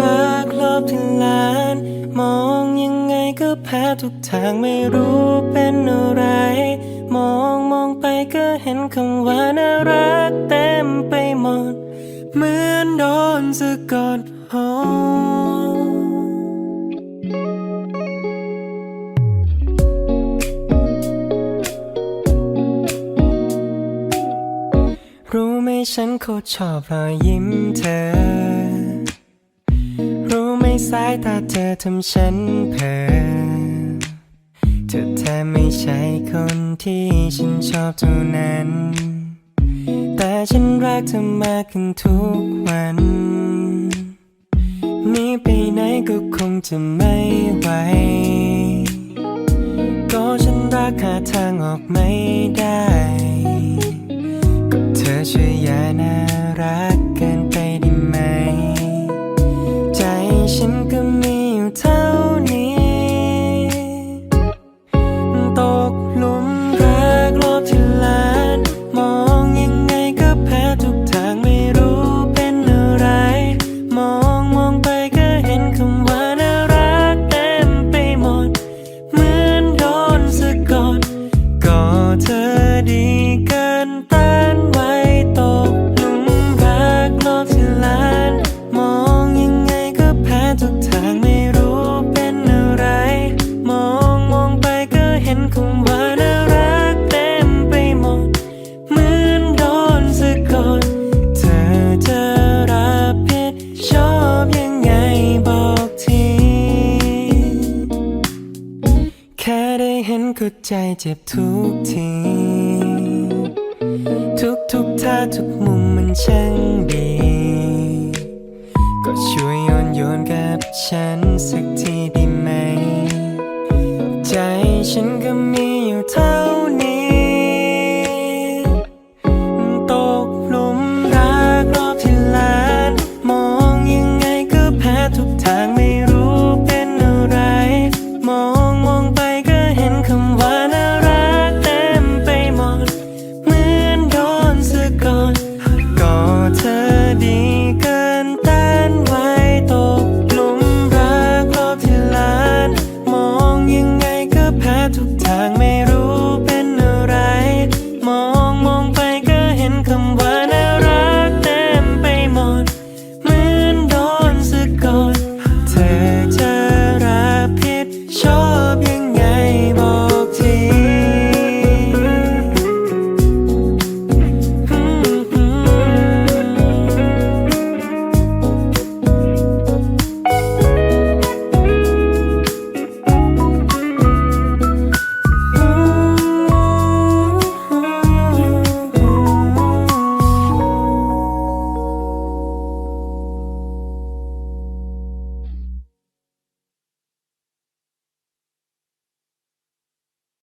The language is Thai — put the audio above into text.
รักรอบที่ล้าน มองยังไงก็แพ้ทุกทางไม่รู้เป็นอะไร มองมองไปก็เห็นคำว่าน่ารักเต็มไปหมด เหมือนโดนสะกดหอรู้ไหมฉันโคตรชอบรอยยิ้มเธอ สายตาเธอทำฉันเพ้อเธอแทบไม่ใช่คนที่ฉันชอบเท่านั้น แต่ฉันรักเธอมากขึ้นทุกวันนี่ไปไหนก็คงจะไม่ไหวก็ฉันรักหาทางออกไม่ได้ มี ก็ใจเจ็บทุกที ทุกทุกท่าทุกมุมมันช่างดี ก็ช่วยโยนโยนกับฉันสักทีดีไหม ใจฉัน